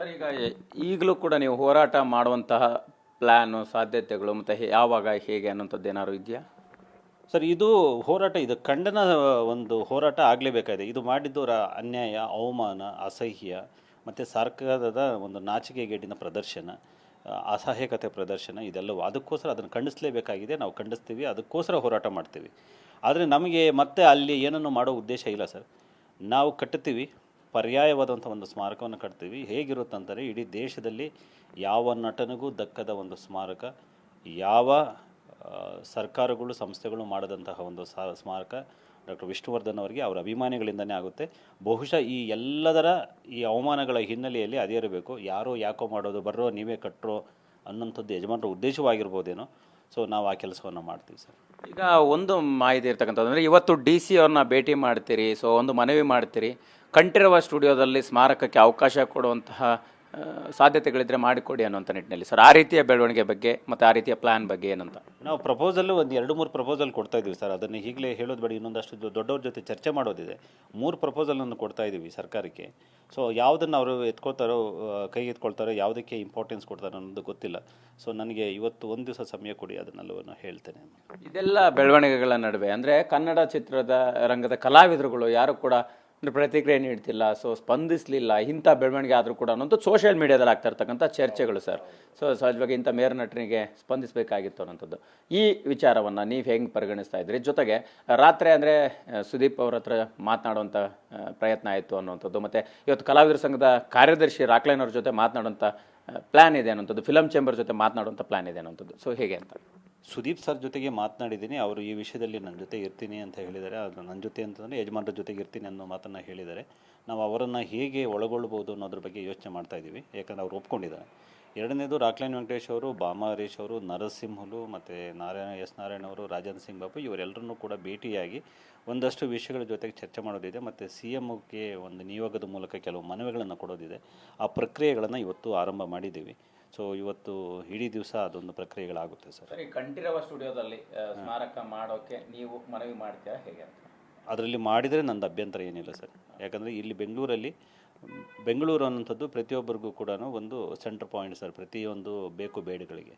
Sir ಈಗ ಈಗಲೂ ಕೂಡ ನೀವು ಹೋರಾಟ ಮಾಡುವಂತಹ ಪ್ಲ್ಯಾನು ಸಾಧ್ಯತೆಗಳು ಮತ್ತು ಯಾವಾಗ, ಹೇಗೆ ಅನ್ನೋಂಥದ್ದು ಏನಾದ್ರು ಇದೆಯಾ? ಸರ್, ಇದು ಹೋರಾಟ, ಇದು ಖಂಡನ ಒಂದು ಹೋರಾಟ ಆಗಲೇಬೇಕಾಗಿದೆ. ಇದು ಮಾಡಿದ್ದು ರ- ಅನ್ಯಾಯ, ಅವಮಾನ, ಅಸಹ್ಯ ಮತ್ತು ಸರ್ಕಾರದ ಒಂದು ನಾಚಿಕೆಗೇಡಿನ ಪ್ರದರ್ಶನ ಅಸಹಾಯಕತೆ ಪ್ರದರ್ಶನ ಇದೆಲ್ಲವೂ ಅದಕ್ಕೋಸ್ಕರ ಅದನ್ನು ಖಂಡಿಸಲೇಬೇಕಾಗಿದೆ. ನಾವು ಖಂಡಿಸ್ತೀವಿ, ಅದಕ್ಕೋಸ್ಕರ ಹೋರಾಟ ಮಾಡ್ತೀವಿ. ಆದರೆ ನಮಗೆ ಮತ್ತೆ ಅಲ್ಲಿ ಏನನ್ನು ಮಾಡೋ ಉದ್ದೇಶ ಇಲ್ಲ ಸರ್. ನಾವು ಕಟ್ಟುತ್ತೀವಿ ಪರ್ಯಾಯವಾದಂಥ ಒಂದು ಸ್ಮಾರಕವನ್ನು ಕಟ್ತೀವಿ. ಹೇಗಿರುತ್ತಂದರೆ ಇಡೀ ದೇಶದಲ್ಲಿ ಯಾವ ನಟನಿಗೂ ದಕ್ಕದ ಒಂದು ಸ್ಮಾರಕ, ಯಾವ ಸರ್ಕಾರಗಳು, ಸಂಸ್ಥೆಗಳು ಮಾಡದಂತಹ ಒಂದು ಸ್ಮಾರಕ ಡಾಕ್ಟರ್ ವಿಷ್ಣುವರ್ಧನ್ ಅವರಿಗೆ ಅವರ ಅಭಿಮಾನಿಗಳಿಂದನೇ ಆಗುತ್ತೆ. ಬಹುಶಃ ಈ ಎಲ್ಲದರ ಈ ಅವಮಾನಗಳ ಹಿನ್ನೆಲೆಯಲ್ಲಿ ಅದೇ ಇರಬೇಕು. ಯಾರೋ ಯಾಕೋ ಮಾಡೋದು, ಬರ್ರೋ, ನೀವೇ ಕಟ್ಟರೋ ಅನ್ನೋಂಥದ್ದು ಯಜಮಾನರ ಉದ್ದೇಶವಾಗಿರ್ಬೋದೇನೋ. ಸೊ ನಾವು ಆ ಕೆಲಸವನ್ನು ಮಾಡ್ತೀವಿ ಸರ್ ಈಗ ಒಂದು ಮಾಹಿತಿ ಇರ್ತಕ್ಕಂಥದ್ದು ಅಂದರೆ, ಇವತ್ತು ಡಿ ಸಿ ಅವ್ರನ್ನ ಭೇಟಿ ಮಾಡ್ತೀರಿ ಸೊ ಒಂದು ಮನವಿ ಮಾಡ್ತೀರಿ. ಕಂಠೀರವ ಸ್ಟುಡಿಯೋದಲ್ಲಿ ಸ್ಮಾರಕಕ್ಕೆ ಅವಕಾಶ ಕೊಡುವಂತಹ ಸಾಧ್ಯತೆಗಳಿದ್ರೆ ಮಾಡಿಕೊಡಿ ಅನ್ನುವಂಥ ನಿಟ್ಟಿನಲ್ಲಿ. ಸರ್ ಆ ರೀತಿಯ ಬೆಳವಣಿಗೆ ಬಗ್ಗೆ ಮತ್ತು ಆ ರೀತಿಯ ಪ್ಲಾನ್ ಬಗ್ಗೆ ಏನಂತ? ನಾವು ಪ್ರಪೋಸಲ್ ಒಂದು ಎರಡು ಮೂರು ಪ್ರಪೋಸಲ್ ಕೊಡ್ತಾ ಇದ್ದೀವಿ ಸರ್ ಅದನ್ನು ಈಗಲೇ ಹೇಳೋದು ಬೇಡ ಇನ್ನೊಂದಷ್ಟು ದೊಡ್ಡವ್ರ ಜೊತೆ ಚರ್ಚೆ ಮಾಡೋದಿದೆ. ಮೂರು ಪ್ರಪೋಸಲನ್ನು ಕೊಡ್ತಾ ಇದ್ದೀವಿ ಸರ್ಕಾರಕ್ಕೆ. ಸೊ ಯಾವುದನ್ನು ಅವರು ಎತ್ಕೊಳ್ತಾರೋ ಕೈ ಎತ್ಕೊಳ್ತಾರೋ ಯಾವುದಕ್ಕೆ ಇಂಪಾರ್ಟೆನ್ಸ್ ಕೊಡ್ತಾರೋ ಅನ್ನೋದು ಗೊತ್ತಿಲ್ಲ. ಸೊ ನನಗೆ ಇವತ್ತು ಒಂದು ದಿವಸ ಸಮಯ ಕೊಡಿ ಅದನ್ನೆಲ್ಲವನ್ನು ಹೇಳ್ತೇನೆ. ಇದೆಲ್ಲ ಬೆಳವಣಿಗೆಗಳ ನಡುವೆ. ಅಂದರೆ ಕನ್ನಡ ಚಿತ್ರದ ರಂಗದ ಕಲಾವಿದರುಗಳು ಯಾರು ಕೂಡ ಪ್ರತಿಕ್ರಿಯೆ ನೀಡ್ತಿಲ್ಲ ಸೊ ಸ್ಪಂದಿಸಲಿಲ್ಲ, ಇಂಥ ಬೆಳವಣಿಗೆ ಆದರೂ ಕೂಡ ಅನ್ನೋದು ಸೋಷಿಯಲ್ ಮೀಡಿಯಾದಲ್ಲಿ ಆಗ್ತಾ ಇರ್ತಕ್ಕಂಥ ಚರ್ಚೆಗಳು ಸರ್ ಸೊ ಸಹಜವಾಗಿ ಇಂಥ ಮೇಯರ್ ನಟನಿಗೆ ಸ್ಪಂದಿಸಬೇಕಾಗಿತ್ತು ಅನ್ನೋಂಥದ್ದು. ಈ ವಿಚಾರವನ್ನು ನೀವು ಹೆಂಗೆ ಪರಿಗಣಿಸ್ತಾ ಇದ್ರಿ? ಜೊತೆಗೆ ರಾತ್ರಿ ಅಂದರೆ ಸುದೀಪ್ ಅವ್ರ ಹತ್ರ ಮಾತನಾಡುವಂಥ ಪ್ರಯತ್ನ ಆಯಿತು ಅನ್ನುವಂಥದ್ದು ಮತ್ತು ಇವತ್ತು ಕಲಾವಿದರ ಸಂಘದ ಕಾರ್ಯದರ್ಶಿ ರಾಕ್ಲೈನ್ ಜೊತೆ ಮಾತನಾಡುವಂಥ ಪ್ಲ್ಯಾನ್ ಇದೆ ಅನ್ನೋಂಥದ್ದು ಫಿಲಮ್ ಚೇಂಬರ್ ಜೊತೆ ಮಾತನಾಡುವಂಥ ಪ್ಲ್ಯಾನ್ ಇದೆ ಅನ್ನೋಂಥದ್ದು. ಸೊ ಹೇಗೆ ಅಂತ? ಸುದೀಪ್ ಸರ್ ಜೊತೆಗೆ ಮಾತನಾಡಿದ್ದೀನಿ. ಅವರು ಈ ವಿಷಯದಲ್ಲಿ ನನ್ನ ಜೊತೆ ಇರ್ತೀನಿ ಅಂತ ಹೇಳಿದ್ದಾರೆ. ಅದು ನನ್ನ ಜೊತೆ ಅಂತಂದರೆ ಯಜಮಾನರ ಜೊತೆಗೆ ಇರ್ತೀನಿ ಅನ್ನೋ ಮಾತನ್ನು ಹೇಳಿದ್ದಾರೆ. ನಾವು ಅವರನ್ನು ಹೇಗೆ ಒಳಗೊಳ್ಬೋದು ಅನ್ನೋದ್ರ ಬಗ್ಗೆ ಯೋಚನೆ ಮಾಡ್ತಾ ಇದ್ದೀವಿ. ಯಾಕಂದರೆ ಅವ್ರು ಒಪ್ಕೊಂಡಿದ್ದಾರೆ. ಎರಡನೇದು ರಾಕ್ಲೈನ್ ವೆಂಕಟೇಶ್ ಅವರು ಬಾಮಾ ಅವರು, ನರಸಿಂಹಲು ಮತ್ತು ನಾರಾಯಣ, ಎಸ್ ನಾರಾಯಣ ಅವರು, ರಾಜನ್ ಸಿಂಗ್ ಬಾಬು ಇವರೆಲ್ಲರನ್ನೂ ಕೂಡ ಭೇಟಿಯಾಗಿ ಒಂದಷ್ಟು ವಿಷಯಗಳ ಜೊತೆಗೆ ಚರ್ಚೆ ಮಾಡೋದಿದೆ. ಮತ್ತು ಸಿ ಎಮ್ಗೆ ಒಂದು ನಿಯೋಗದ ಮೂಲಕ ಕೆಲವು ಮನವಿಗಳನ್ನು ಕೊಡೋದಿದೆ. ಆ ಪ್ರಕ್ರಿಯೆಗಳನ್ನು ಇವತ್ತು ಆರಂಭ ಮಾಡಿದ್ದೀವಿ. ಸೊ ಇವತ್ತು ಇಡೀ ದಿವಸ ಅದೊಂದು ಪ್ರಕ್ರಿಯೆಗಳಾಗುತ್ತೆ ಸರ್ ಸರಿ ಕಂಠೀರವ ಸ್ಟುಡಿಯೋದಲ್ಲಿ ಸ್ಮಾರಕ ಮಾಡೋಕೆ ನೀವು ಮನವಿ ಮಾಡ್ತೀರಾ ಹೇಗೆ ಅಂತ? ಅದರಲ್ಲಿ ಮಾಡಿದರೆ ನಂದು ಅಭ್ಯಂತರ ಏನಿಲ್ಲ ಸರ್ ಯಾಕಂದರೆ ಇಲ್ಲಿ ಬೆಂಗಳೂರಲ್ಲಿ ಬೆಂಗಳೂರು ಅನ್ನೋಂಥದ್ದು ಪ್ರತಿಯೊಬ್ಬರಿಗೂ ಕೂಡ ಒಂದು ಸೆಂಟ್ರ್ ಪಾಯಿಂಟ್ ಸರ್ ಪ್ರತಿಯೊಂದು ಬೇಕು ಬೇಡಗಳಿಗೆ.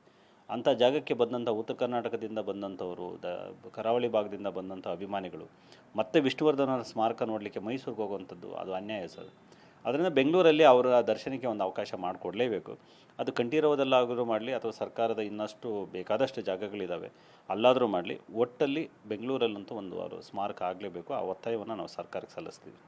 ಅಂಥ ಜಾಗಕ್ಕೆ ಬಂದಂಥ ಉತ್ತರ ಕರ್ನಾಟಕದಿಂದ ಬಂದಂಥವರು ದ ಕರಾವಳಿ ಭಾಗದಿಂದ ಬಂದಂಥ ಅಭಿಮಾನಿಗಳು ಮತ್ತೆ ವಿಷ್ಣುವರ್ಧನ ಸ್ಮಾರಕ ನೋಡಲಿಕ್ಕೆ ಮೈಸೂರಿಗೆ ಹೋಗುವಂಥದ್ದು ಅದು ಅನ್ಯಾಯ ಸರ್ ಅದರಿಂದ ಬೆಂಗಳೂರಲ್ಲಿ ಅವರ ದರ್ಶನಕ್ಕೆ ಒಂದು ಅವಕಾಶ ಮಾಡಿಕೊಡಲೇಬೇಕು. ಅದು ಕಂಠೀರವದಲ್ಲಾದರೂ ಮಾಡಲಿ ಅಥವಾ ಸರ್ಕಾರದ ಇನ್ನಷ್ಟು ಬೇಕಾದಷ್ಟು ಜಾಗಗಳಿದ್ದಾವೆ ಅಲ್ಲಾದರೂ ಮಾಡಲಿ, ಒಟ್ಟಲ್ಲಿ ಬೆಂಗಳೂರಲ್ಲಂತೂ ಒಂದು ಅವರು ಸ್ಮಾರಕ ಆಗಲೇಬೇಕು. ಆ ಒತ್ತಾಯವನ್ನು ನಾವು ಸರ್ಕಾರಕ್ಕೆ ಸಲ್ಲಿಸ್ತೀವಿ.